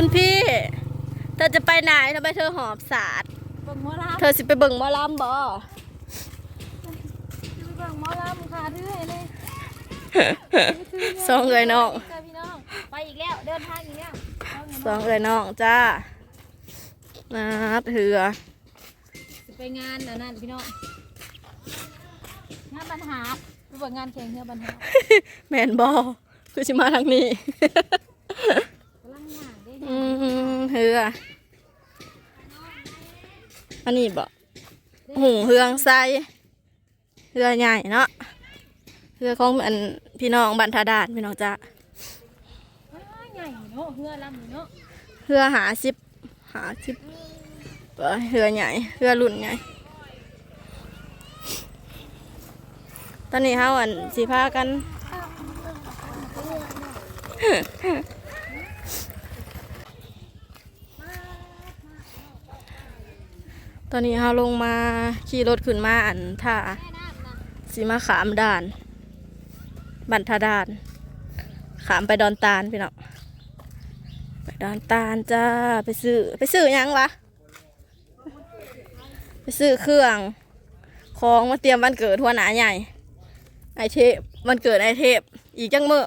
คุณพี่ เธอจะไปไหนทำไมเธอหอบสาดเบิ่งหมอลเธอสิไปเบิ่งหมอลำบ่ำเบิ่งหมอลำค่ะทื่อเลยสองเอ้ยน้องเจอพี่น้อง ไปอีกแล้ว เดินทางอีกแล้วสองเอ้ยน้องจ้านับเถือจะไปงานน่ะนั่นพี่น้อง งานบรรหารไปเบิ่งงานแข่งเรือบรรหารแมนบอคือสิมาทางนี้กำลังหาได้ อืมเหืออันนี้บ่หูเฮืองไซเฮือใหญ่เนาะเฮือของอันพี่น้องบันทาดาดพี่น้องจ้าว้าใหญ่เนาะเรือลำเนาะเฮือหาสิบหาสิบเอ้ยเฮือใหญ่เฮือรุ่นใหญ่ตอนนี้เฮาอันสีพากัน อนนี้เฮาลงมาขี่รถขึ้นมาอันท่าสีมาขามด่าน บันทาดาน ขามไปดอนตาลพี่น้องไปดอนตาลจ้าไปซื้อไปซื้อยังวะ ไปซื้อเครื่องของมาเตรียมวันเกิดหัวหนาใหญ่ ไอเทพวันเกิดไอเทพอีกจังเมื่อ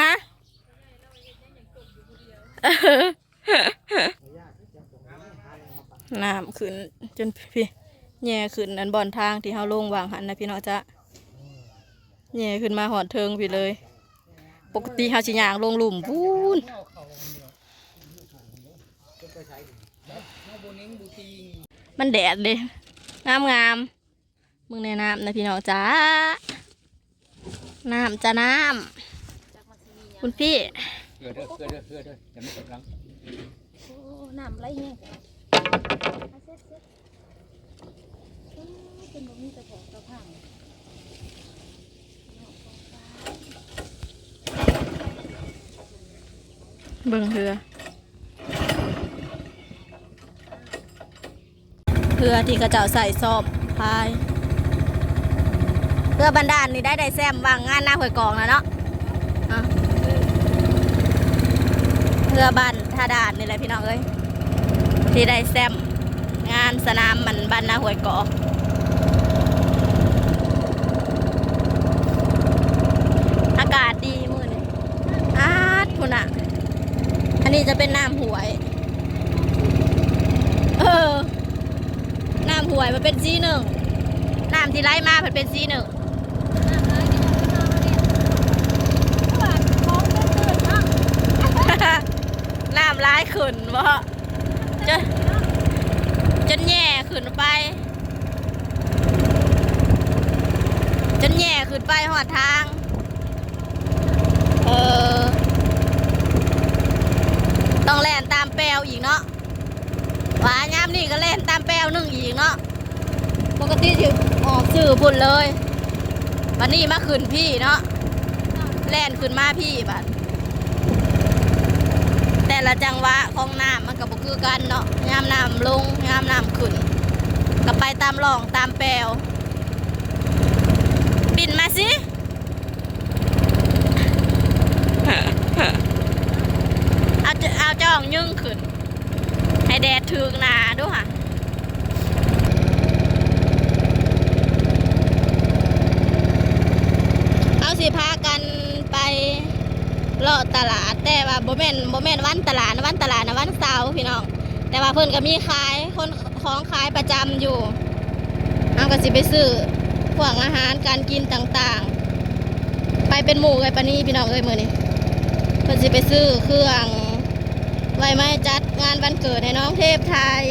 ฮะ น้ำขึ้นจนพี่แย่ขึ้นอันบอนทางที่เฮาลงวางหันนะพี่น้องจ๊ะแย่ขึ้นมาหอดเทิงพี่เลย ปกติเฮาสิย่างลงหลุมพูนมันแดดเด้งามงามมึงในน้ำนะพี่น้องจ้าน้ำจ้าน้ำคุณพี่ เกลือเด้อเกลือเด้อเกลือเด้ออย่าไม่กดหลังโอ้น้ำไหลแห้งเอาเซ็ตเซ็ตเอ้ยเป็นบ่มีตะแผงตะพังเบิ่งเรือ เรือที่กระเจ้าใส่ซอบพาย เรือบันดาลนี่ได้ได้แซมวางงานหน้าหวยกองแล้วเนาะอะ เรือบันท่าดานนี่แหละพี่น้องเอ้ยที่ได้แซมงานสนามมันบันนาหวยเกองอากาศดีมือนี่อาดคุณอะอันนี้จะเป็นน้ำหวย เออ น้ำหวยมันเป็นสีหนึ่งน้ำที่ไล่มามันเป็นสีหนึ่ง น้ำไหลที่เราไปนอนเนี่ยหวานของเตื้นๆเนาะ น้ำ ร้ายขึ้นบ่จนจนแย่ขึ้นไป จนแย่ขึ้นไปหอดทาง เออ ต้องแล่นตามแปลวอีกเนาะหวายามนี่ก็แล่นตามแปลวหนึ่งอีกเนาะปกติสิออกสื่อพุ่นเลยวันนี้มาขึ้นพี่เนาะแล่นขึ้นมาพี่บัด ละจังหวะของน้ำมันก็บ่คือกันเนาะยามน้ำลงยามน้ำขึ้นก็ไปตามร่องตามแปลวบินมาสิเอาเอาจ้องยึ่งขึ้น ให้แดดถึกหนาดูค่ะเอาสิพา เลาะตลาดแต่ว่าบ่แม่นบ่แม่นวันตลาดนะวันตลาดนะวันเสาร์พี่น้องแต่ว่าเพิ่นก็มีขายคนของขายประจำอยู่เอาก็สิไปซื้อพวกอาหารการกินต่างๆ ไปเป็นหมู่ไอ้ปานนี้พี่น้องเอ้ยมื้อนี้เพิ่นสิไปซื้อเครื่องไว้ไม้จัดงานวันเกิดให้น้องเทพไทย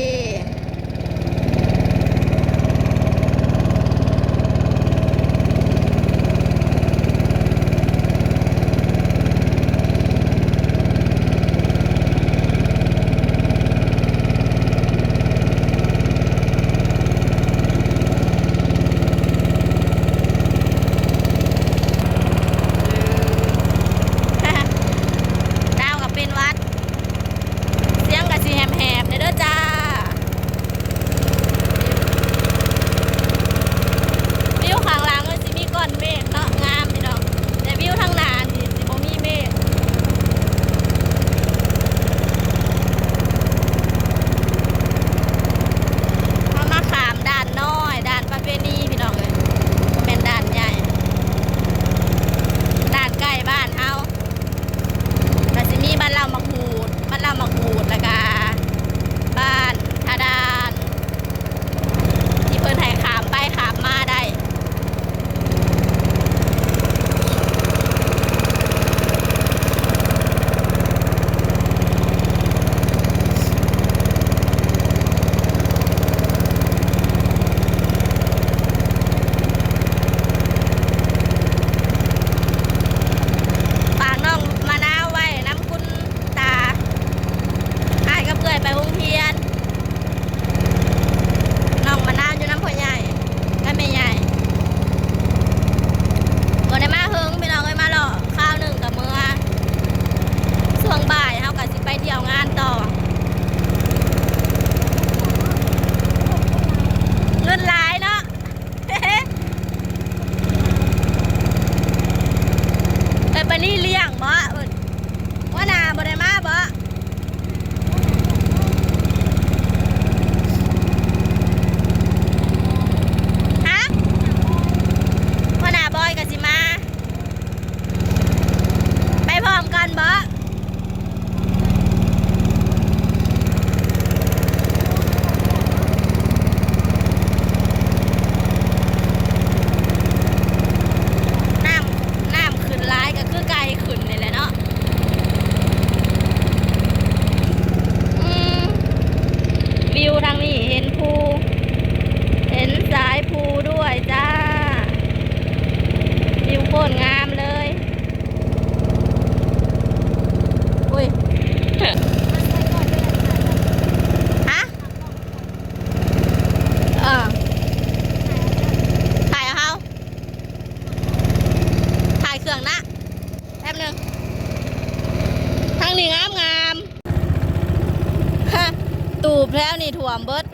บแล้วนี่ถ่วมเบิด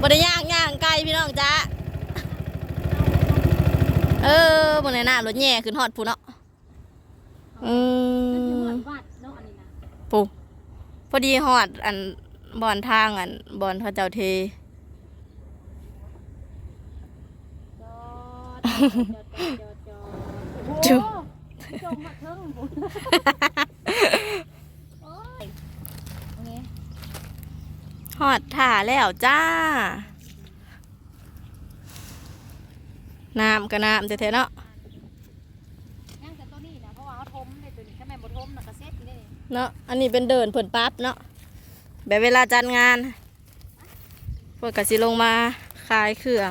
บ่ได้ย่างย่างไกลพี่น้องจ้าเออบนในน้ำรถแย่ขึ้นฮอดผู้เนาะอืมันสิมเหมือนวัดเนาะอันนี้นะปูพอดีฮอดอันบอนทางอันบอนพระเจ้าเทจอดจอดจอดจอดจุ๊โอ้จมมาเทิงบุญโอ้ยโอเค ฮอดถ่าแล้วจ้า น้ำก็น้ำเท่ๆเนาะยังแต่ตัวนี้นะเพราะว่าเขาทมในตัวนี้ถ้าแม่บ่ทมน่ะก็เซ็ตนี่เนาะ อันนี้เป็นเดินเผินปั๊บเนาะ แบบเวลาจัดงานพวกกสิลงมาขายเครื่อง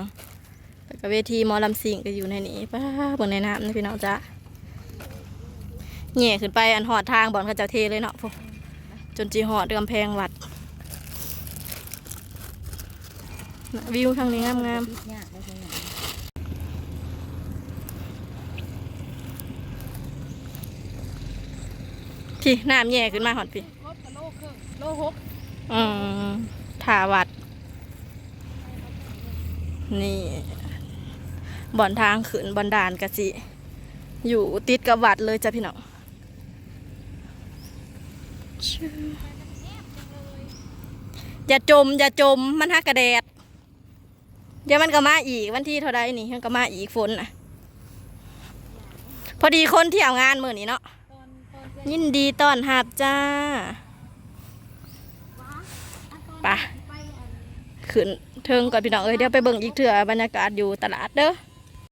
แล้วก็เวทีหมอลำสิงก็อยู่ในนี้ป้าบนในน้ำนะพี่น้องจ้าแง่ขึ้นไปอันหอดทางบอนเขาเจ้าเทเลยเนาะพวกจนจีหอดกำแพงวัดน่ะ วิวทางนี้งามยากได้จังหยังๆพี่น้ำแย่ขึ้นมาหอดพี่รถกะโลครึ่งโลหกอืมถาวัด นี่บ่อนทางขึ้นบ่อนด่านกะสิ อยู่ติดกับวัดเลยจ้ะพี่น้องชื่ออย่าจม อย่าจม มันฮักกระแดดเดี๋ยวมันก็มาอีกวันที่เท่าไรนี่มันก็มาอีกฝนอะ พอดีคนที่เอางานมื่อนี้เนาะยินดีต้อนรับจ้าไปไปอันขึ้นเทิงก่อนพี่น้องเอ้ยเดี๋ยวไปเบิ่งอีกเถื่อบรรยากาศอยู่ตลาดเด้อ